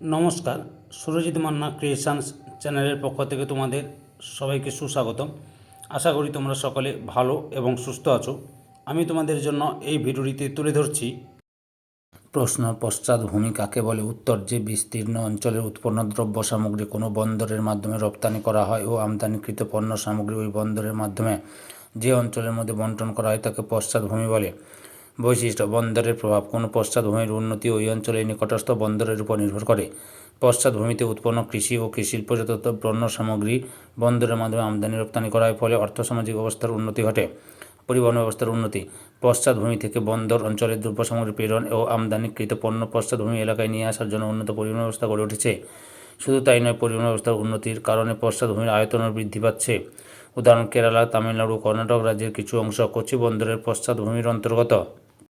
নমস্কার, সুরজিৎ মান্না ক্রিয়েশনস চ্যানেলের পক্ষ থেকে তোমাদের সবাইকে সুস্বাগতম। আশা করি তোমরা সকলে ভালো এবং সুস্থ আছো। আমি তোমাদের জন্য এই ভিডিওটিতে তুলে ধরছি প্রশ্ন পশ্চাৎভূমি কাকে বলে? উত্তর, যে বিস্তীর্ণ অঞ্চলের উৎপন্ন দ্রব্য সামগ্রী কোনো বন্দরের মাধ্যমে রপ্তানি করা হয় ও আমদানিকৃত পণ্য সামগ্রী ওই বন্দরের মাধ্যমে যে অঞ্চলের মধ্যে বন্টন করা হয় তাকে পশ্চাৎভূমি বলে। বৈশিষ্ট্য, বন্দরের প্রভাব। কোনো পশ্চাৎভূমির উন্নতি ওই অঞ্চলের নিকটস্থ বন্দরের উপর নির্ভর করে। পশ্চাৎভূমিতে উৎপন্ন কৃষি ও কৃষিশিল্পজাত পণ্য সামগ্রী বন্দরের মাধ্যমে আমদানি, রপ্তানি করার ফলে অর্থসামাজিক অবস্থার উন্নতি ঘটে, পরিবহন ব্যবস্থার উন্নতি। পশ্চাৎভূমি থেকে বন্দর অঞ্চলের দ্রব্য সামগ্রী প্রেরণ ও আমদানিকৃত পণ্য পশ্চাৎভূমি এলাকায় নিয়ে আসার জন্য উন্নত পরিবহন ব্যবস্থা গড়ে উঠেছে। শুধু তাই নয়, পরিবহন ব্যবস্থার উন্নতির কারণে পশ্চাৎভূমির আয়তনও বৃদ্ধি পাচ্ছে। উদাহরণ, কেরালা, তামিলনাড়ু, কর্ণাটক রাজ্যের কিছু অংশ কোচি বন্দরের পশ্চাৎভূমির অন্তর্গত।